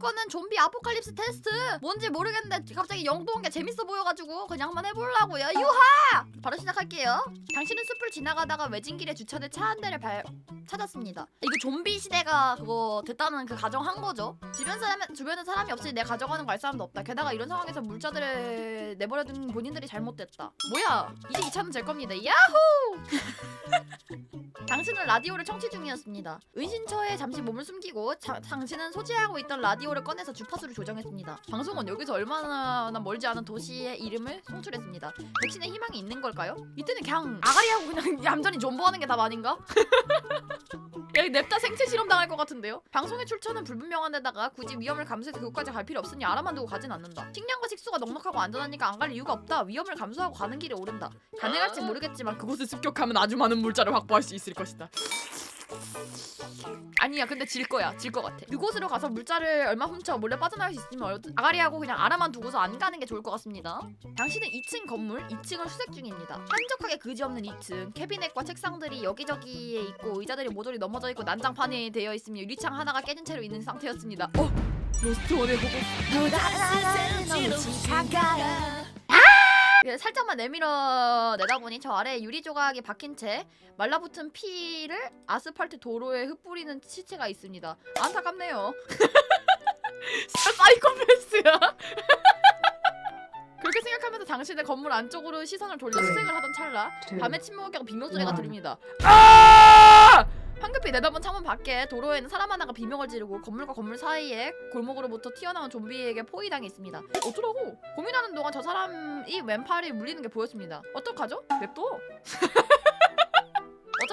거는 좀비 아포칼립스 테스트. 뭔지 모르겠는데 갑자기 영도온 게 재밌어 보여가지고 그냥 한번 해보려고요. 유하 바로 시작할게요. 당신은 숲을 지나가다가 외진 길에 주차된 차 한 대를 발... 찾았습니다. 이거 좀비 시대가 그거 됐다는 그 가정한 거죠? 주변 사람 주변에 사람이 없으니 내 가져가는 거 알 사람도 없다. 게다가 이런 상황에서 물자들을 내버려둔 본인들이 잘못됐다. 뭐야? 이제 이 차는 제 겁니다. 야호! 당신은 라디오를 청취 중이었습니다. 은신처에 잠시 몸을 숨기고 자, 당신은 소지하고 있던 라디오를 꺼내서 주파수를 조정했습니다. 방송은 여기서 얼마나 멀지 않은 도시의 이름을 송출했습니다. 백신의 희망이 있는 걸 까요? 이때는 그냥 아가리하고 그냥 얌전히 존버하는 게 답 아닌가? 야, 냅다 생체 실험 당할 것 같은데요? 방송의 출처는 불분명한 데다가 굳이 위험을 감수해서 그곳까지 갈 필요 없으니 알아만 두고 가진 않는다. 식량과 식수가 넉넉하고 안전하니까 안 갈 이유가 없다. 위험을 감수하고 가는 길이 오른다. 가능할지 모르겠지만 그곳을 습격하면 아주 많은 물자를 확보할 수 있을 것이다. 아니야 근데 질 거야 질 것 같아 그곳으로 가서 물자를 얼마 훔쳐 몰래 빠져나갈 수 있으면 얼- 아가리하고 그냥 알아만 두고서 안 가는 게 좋을 것 같습니다 당신은 2층 건물 2층을 수색 중입니다 한적하게 그지없는 2층 캐비넷과 책상들이 여기저기에 있고 의자들이 모조리 넘어져 있고 난장판이 되어 있으며 유리창 하나가 깨진 채로 있는 상태였습니다 어? 로스트 원의 보고 예, 살짝만 내밀어 내다 보니 저 아래에 유리 조각이 박힌 채 말라붙은 피를 아스팔트 도로에 흩뿌리는 시체가 있습니다. 안타깝네요. 사이코패스야. 그렇게 생각하면서 당신의 건물 안쪽으로 시선을 돌려 수색을 하던 찰나 밤의 침묵하고 비명소리가 들립니다. 아! 황급히 내다본 창문 밖에 도로에는 사람 하나가 비명을 지르고 건물과 건물 사이에 골목으로부터 튀어나온 좀비에게 포위당해 있습니다. 어쩌라고? 고민하는 동안 저 사람이 왼팔이 물리는 게 보였습니다. 어떡하죠? 냅둬.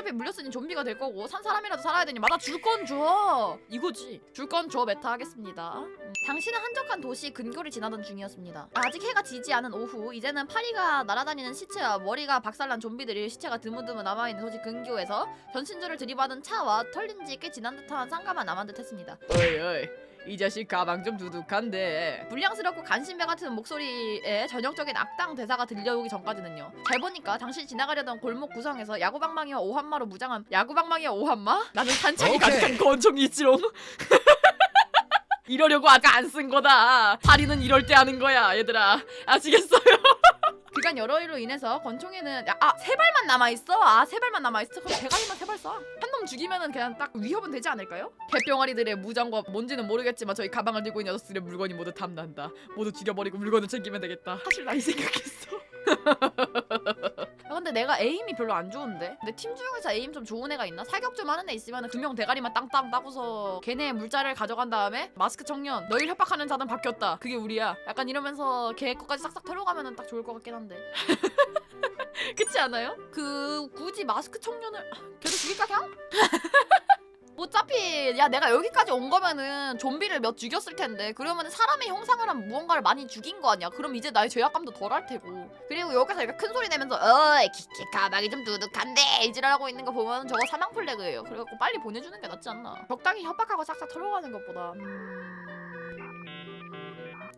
어차피 물렸으니 좀비가 될 거고 산 사람이라도 살아야 되니 맞아 줄건 줘. 이거지. 줄 건 줘 메타 하겠습니다. 음. 당신은 한적한 도시 근교를 지나던 중이었습니다. 아직 해가 지지 않은 오후 이제는 파리가 날아다니는 시체와 머리가 박살난 좀비들이 시체가 드문드문 남아있는 도시 근교에서 전신주를 들이받은 차와 털린 지 꽤 지난 듯한 쌍가만 남은 듯 했습니다. 어이 어이 이 자식 가방 좀 두둑한데 불량스럽고 간신배 같은 목소리에 전형적인 악당 대사가 들려오기 전까지는요. 잘 보니까 당신이 지나가려던 골목 구성에서 야구방망이와 오한마로 무장한 야구방망이와 오한마? 나는 산책이. 가득한 권총이 있지롱. 이러려고 아까 안 쓴 거다. 파리는 이럴 때 하는 거야, 얘들아. 아시겠어요? 그간 여러 일로 인해서 권총에는 야, 아, 세 발만 남아 있어. 아, 세 발만 남아 있어. 그럼 대가리만 세 발 쏴. 한놈 죽이면은 그냥 딱 위협은 되지 않을까요? 개병아리들의 무장과 뭔지는 모르겠지만 저희 가방을 들고 있는 녀석들의 물건이 모두 탐난다. 모두 죽여버리고 물건을 챙기면 되겠다. 사실 나이 생각했어. 아, 근데 내가 에임이 별로 안 좋은데? 근데 팀 중에서 에임 좀 좋은 애가 있나? 사격 좀 하는 애 있으면 금형 대가리만 땅땅 따고서 걔네 물자를 가져간 다음에 마스크 청년 너희 협박하는 자는 바뀌었다 그게 우리야 약간 이러면서 걔 것까지 싹싹 털어가면 딱 좋을 것 같긴 한데 그렇지 않아요? 그 굳이 마스크 청년을 아, 걔도 죽일까 그냥? 어차피 야 내가 여기까지 온 거면은 좀비를 몇 죽였을 텐데 그러면 사람의 형상을 한 무언가를 많이 죽인 거 아니야? 그럼 이제 나의 죄악감도 덜할 테고. 그리고 여기서 이렇게 큰 소리 내면서 어이 키키 가방이 좀 두둑한데 이지랄하고 있는 거 보면 저거 사망 플래그예요. 그래갖고 빨리 보내주는 게 낫지 않나? 적당히 협박하고 싹싹 털어가는 것보다. 음...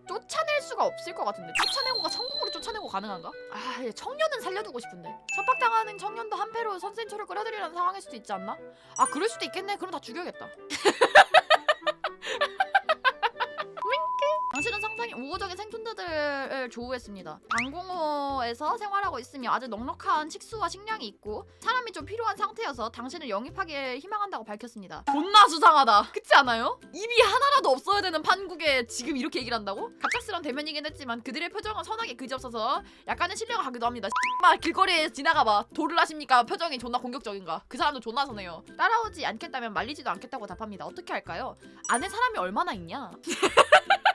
쫓아낼 수가 없을 것 같은데. 쫓아내고가 천국으로 쫓아내고 가능한가? 아얘 청년은 살려두고 싶은데 협박당하는 청년도 한패로 선생초를 끌어들이라는 상황일 수도 있지 않나? 아 그럴 수도 있겠네 그럼 다 죽여야겠다 우호적인 생존자들을 조우했습니다. 방공호에서 생활하고 있으며 아주 넉넉한 식수와 식량이 있고 사람이 좀 필요한 상태여서 당신을 영입하길 희망한다고 밝혔습니다. 존나 수상하다. 그렇지 않아요? 입이 하나라도 없어야 되는 판국에 지금 이렇게 얘기를 한다고? 갑작스런 대면이긴 했지만 그들의 표정은 선하게 그지없어서 약간의 신뢰가 가기도 합니다. 막 길거리에 지나가봐. 도를 하십니까? 표정이 존나 공격적인가? 그 사람도 존나 선해요. 따라오지 않겠다면 말리지도 않겠다고 답합니다. 어떻게 할까요? 안에 사람이 얼마나 있냐?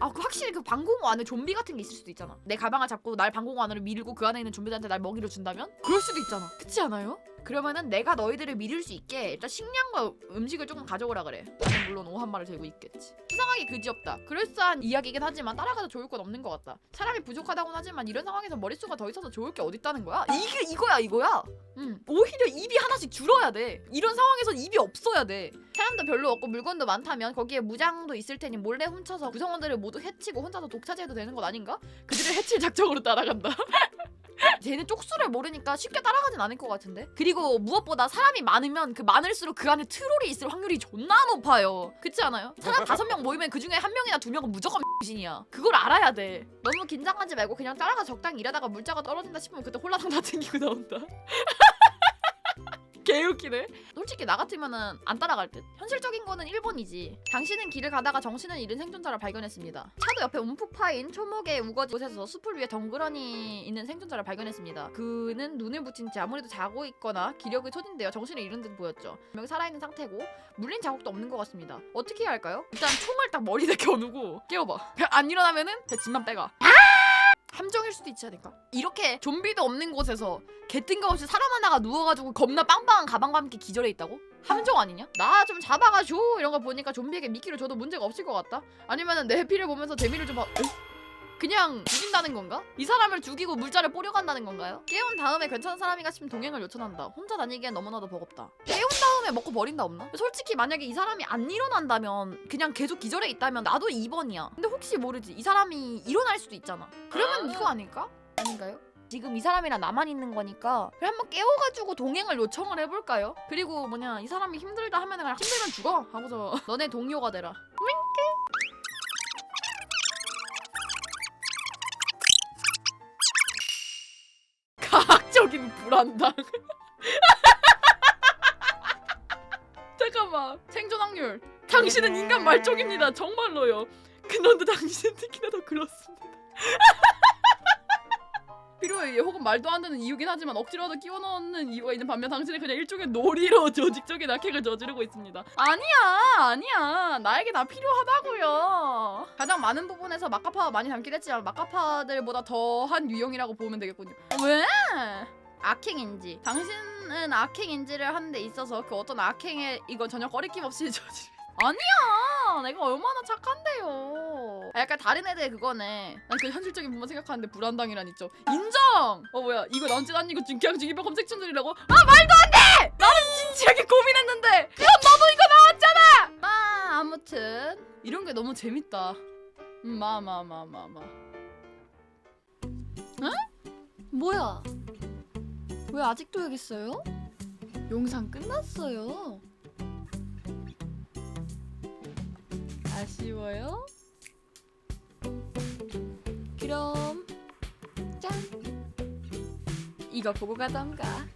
아, 그 확실히 그 방공호 안에 좀비 같은 게 있을 수도 있잖아. 내 가방을 잡고 날 방공호 안으로 밀고 그 안에 있는 좀비들한테 날 먹이를 준다면? 그럴 수도 있잖아. 그렇지 않아요? 그러면은 내가 너희들을 밀을 수 있게 일단 식량과 음식을 조금 가져오라 그래. 나는 물론 오한마를 들고 있겠지. 수상하게 그지없다. 그럴싸한 이야기긴 하지만 따라가도 좋을 건 없는 것 같다. 사람이 부족하다고는 하지만 이런 상황에서 머릿수가 더 있어서 좋을 게 어딨다는 거야? 이게 이거야 이거야. 음 오히려 입이 하나씩 줄어야 돼. 이런 상황에서 입이 없어야 돼. 사람도 별로 없고 물건도 많다면 거기에 무장도 있을 테니 몰래 훔쳐서 구성원들을 모두 해치고 혼자서 독차지해도 되는 것 아닌가? 그들을 해칠 작정으로 따라간다. 쟤는 쪽수를 모르니까 쉽게 따라가진 않을 것 같은데. 그리고 무엇보다 사람이 많으면 그 많을수록 그 안에 트롤이 있을 확률이 존나 높아요. 그렇지 않아요? 사람 다섯 명 모이면 그 중에 한 명이나 두 명은 무조건 신이야. 그걸 알아야 돼. 너무 긴장하지 말고 그냥 따라가 적당히 일하다가 물자가 떨어진다 싶으면 그때 홀라당 다 튕기고 나온다. 개웃기네. 솔직히 나 같으면은 안 따라갈 듯. 현실적인 거는 1번이지. 당신은 길을 가다가 정신을 잃은 생존자를 발견했습니다. 차도 옆에 움푹 파인 초목에 우거진 곳에서 숲을 위해 덩그러니 있는 생존자를 발견했습니다. 그는 눈을 붙인 채 아무래도 자고 있거나 기력이 소진되어 정신을 잃은 듯 보였죠. 분명히 살아있는 상태고 물린 자국도 없는 것 같습니다. 어떻게 해야 할까요? 일단 총을 딱 머리에 겨누고 깨워봐. 안 일어나면은 그 집만 빼가. 함정일 수도 있지 않을까? 이렇게 좀비도 없는 곳에서 개 뜬금없이 사람 하나가 누워가지고 겁나 빵빵한 가방과 함께 기절해 있다고? 함정 아니냐? 나 좀 잡아가줘 이런 거 보니까 좀비에게 미끼를 줘도 문제가 없을 것 같다? 아니면은 내 피를 보면서 재미를 좀 봐... 에? 그냥 죽인다는 건가? 이 사람을 죽이고 물자를 뿌려간다는 건가요? 깨운 다음에 괜찮은 사람인가 싶으면 동행을 요청한다. 혼자 다니기엔 너무나도 버겁다. 깨운 다음에 먹고 버린다 없나? 솔직히 만약에 이 사람이 안 일어난다면 그냥 계속 기절해 있다면 나도 2번이야. 근데 혹시 모르지 이 사람이 일어날 수도 있잖아. 그러면 이거 아닐까? 아닌가요? 지금 이 사람이랑 나만 있는 거니까 그냥 한번 깨워가지고 동행을 요청을 해볼까요? 그리고 뭐냐 이 사람이 힘들다 하면 그냥 힘들면 죽어 하고서 너네 동료가 되라. 과학적인 불안당. 잠깐만 생존 확률. 당신은 인간 말종입니다. 정말로요. 그런데 당신은 특히나 더 그렇습니다. 필요해 혹은 말도 안 되는 이유긴 하지만 억지로라도 끼워 넣는 이유가 있는 반면 당신은 그냥 일종의 놀이로 조직적인 악행을 저지르고 있습니다. 아니야 아니야 나에게 다 필요하다고요. 가장 많은 부분에서 마카파가 많이 담긴 했지만 마카파들보다 더한 유형이라고 보면 되겠군요. 왜? 악행인지. 당신은 악행인지를 하는 데 있어서 그 어떤 악행에 이건 전혀 거리낌 없이 저지 아니야! 내가 얼마나 착한데요. 약간 다른 애들 그거네. 난 그 현실적인 부분 생각하는데 불안당이란 있죠. 인정! 어 뭐야. 이거 넌지 아니고 그냥 중이병 검색충들이라고? 아 말도 안돼! 나는 진지하게 고민했는데! 그럼 너도 이거 나왔잖아! 아 아무튼. 이런 게 너무 재밌다. 음, 마마마마마. 응? 뭐야 왜 아직도 여기 있어요? 영상 끝났어요. 아쉬워요? 그럼 짠 이거 보고 가던가.